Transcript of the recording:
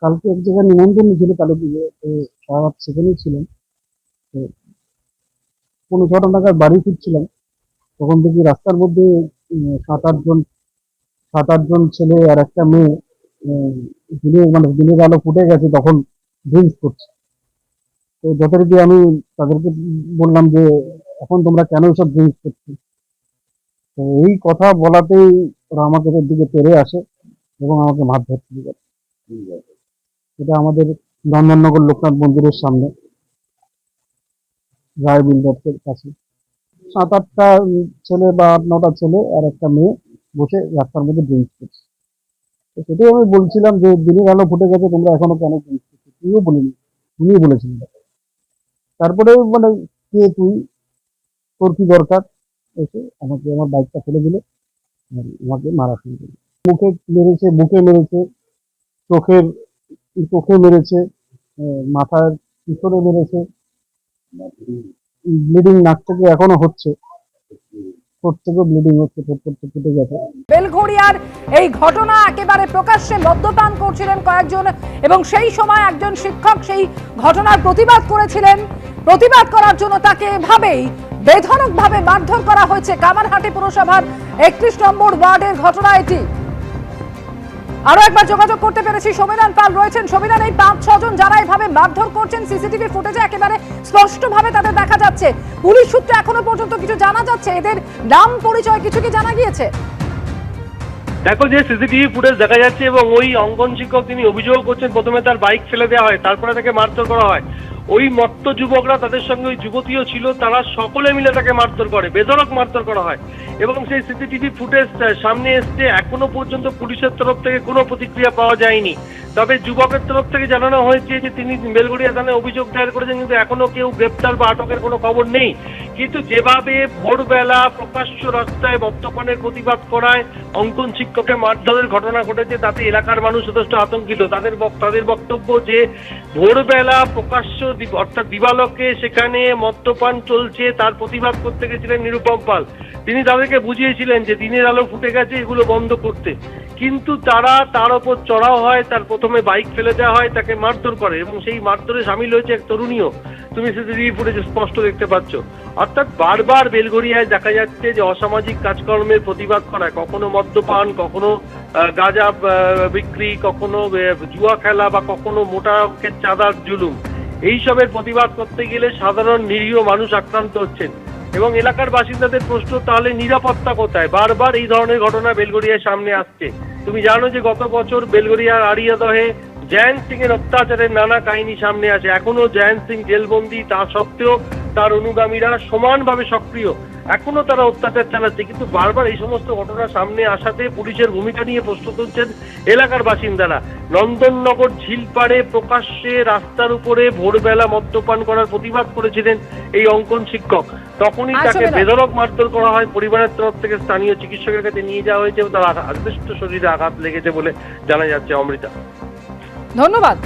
কালকে এক জায়গায় নিমন্ত্রণ ছিল কালী পুজো সারা রাত সেখানেই ছিলাম। তো কোনো ছটা নাগাদ বাড়ি ফিরছিলাম। তখন দেখি রাস্তার মধ্যে সাত আটজন সাত আটজন ছেলে আর একটা মেয়ে দিনে মানে দিনের আলো ফুটে গেছে, তখন ড্রিঙ্কস করছে। তো যথারীতি আমি তাদেরকে বললাম যে, এখন তোমরা কেন সব ড্রিঙ্কস করছ? তো এই কথা বলাতেই ওরা আমাকে দিকে তেড়ে আসে এবং আমাকে মারধর শুরু করে এটা আমাদের নন্দননগর লোকনাথ মন্দিরের সামনে। রায় বিল্ডার্সের কাছে। সাত আটটা ছেলে বা আট নটা ছেলে আর একটা মেয়ে বসে রাস্তার মধ্যে ড্রিঙ্কস করছে সেটাই আমি বলছিলাম যে দিনের আলো ফুটে গেছে, তোমরা এখনও কেন ড্রিঙ্কস করছ তুইও বলিনি উনিই বলেছিলেন তারপরে মানে কে, তুই, তোর কি দরকার? এসে আমাকে, আমার বাইকটা ফেলে দিলে আমাকে মারা শুরু করল। মুখে মেরেছে, বুকে মেরেছে, চোখের চোখে মেরেছে মাথার পিছনে মেরেছে ব্লিডিং নাক থেকে এখনও হচ্ছে। ঠোঁট ব্লিডিং হচ্ছে গেছে। বেলঘড়িয়ার এই ঘটনা একেবারে প্রকাশ্যে মদ্যপান করছিলেন কয়েকজন এবং সেই সময় একজন শিক্ষক সেই ঘটনার প্রতিবাদ করেছিলেন। প্রতিবাদ করার জন্য তাকে এভাবেই বেধনকভাবে মারধর করা হয়েছে। কামারহাটি পুরসভার একত্রিশ নম্বর ওয়ার্ডের ঘটনা এটি। আরও একবার যোগাযোগ করতে পেরেছি সমীরান পাল রয়েছেন। সমিনান, এই পাঁচ, ছজন যারা এভাবে মারধর করছেন, সিসিটিভি ফুটেজে একেবারে স্পষ্টভাবে তাদের দেখা যাচ্ছে। পুলিশ সূত্রে এখনও পর্যন্ত কিছু জানা যাচ্ছে? এদের নাম পরিচয় কিছু কি জানা গিয়েছে? দেখো, যে সিসিটিভি ফুটেজ দেখা যাচ্ছে এবং ওই অঙ্গন শিক্ষক তিনি অভিযোগ করছেন, প্রথমে তার বাইক ফেলে দেওয়া হয়, তারপরে তাকে মারধর করা হয়। ওই মত্ত যুবকরা তাদের সঙ্গে ওই যুবতীও ছিল, তারা সকলে মিলে তাকে মারধর করে বেধরক মারধর করা হয়। এবং সেই সিসিটিভি ফুটেজ সামনে এসছে, এখনও পর্যন্ত পুলিশের তরফ থেকে কোনো প্রতিক্রিয়া পাওয়া যায়নি। তবে যুবকের তরফ থেকে জানানো হয়েছে যে তিনি বেলগুড়িয়া থানায় অভিযোগ দায়ের করেছেন, কিন্তু এখনও কেউ গ্রেপ্তার বা আটকের কোনো খবর নেই। কিন্তু যেভাবে ভোরবেলা প্রকাশ্য রাস্তায় মদ্যপানের প্রতিবাদ করায় অঙ্কন শিক্ষকের মারধরের ঘটনা ঘটেছে, তাতে এলাকার মানুষ যথেষ্ট আতঙ্কিত। তাদের তাদের বক্তব্য যে ভোরবেলা প্রকাশ্য অর্থাৎ দিবালকে সেখানে মদ্যপান চলছে, তার প্রতিবাদ করতে গেছিলেন নিরুপম পাল। তিনি তাদেরকে বুঝিয়েছিলেন যে দিনের আলো ফুটে গেছে, এগুলো বন্ধ করতে। কিন্তু তারা তার ওপর চড়াও হয়, তার প্রথমে বাইক ফেলে দেওয়া হয়, তাকে মারধর করে এবং সেই মারধরে সামিল হয়েছে এক তরুণীও। তুমি সিসিটিভি ফুটেজে স্পষ্ট দেখতে পাচ্ছ। অর্থাৎ বারবার বেলগড়িয়ায় দেখা যাচ্ছে যে অসামাজিক কাজকর্মের প্রতিবাদ করা, কখনো মদ্যপান, কখনো গাঁজা বিক্রি, কখনো জুয়া খেলা বা কখনো মোটা অঙ্কের চাঁদার জুলুম। এইসবের প্রতিবাদ করতে গেলে সাধারণ নিরীহ মানুষ আক্রান্ত হচ্ছেন। এবং এলাকার বাসিন্দাদের প্রশ্ন, তাহলে নিরাপত্তা কোথায়? বারবার এই ধরনের ঘটনা বেলগড়িয়ার সামনে আসছে। তুমি জানো যে গত বছর বেলগড়িয়ার আড়িয়াদহে জয়ন্ত সিং এর অত্যাচারের নানা কাহিনী সামনে আসে। এখনও জয়ন্ত সিং জেলবন্দি, তা সত্ত্বেও তার অনুগামীরা সমানভাবে সক্রিয়। এখনও তারা অত্যাচার চালাচ্ছে কিন্তু বারবার এই সমস্ত ঘটনা সামনে আসাতে পুলিশের ভূমিকা নিয়ে প্রশ্ন তুলছেন এলাকার বাসিন্দারা। নন্দননগর ঝিলপাড়ে প্রকাশ্যে রাস্তার উপরে ভোরবেলা মদ্যপান করার প্রতিবাদ করেছিলেন এই অঙ্কন শিক্ষক। তখনই তাকে বেলা। বেধরক মারধর করা হয় পরিবারের তরফ থেকে স্থানীয় চিকিৎসকের কাছে নিয়ে যাওয়া হয়েছে এবং তার আঘা- যথেষ্ট শরীরে আঘাত লেগেছে বলে জানা যাচ্ছে অমৃতা। ধন্যবাদ।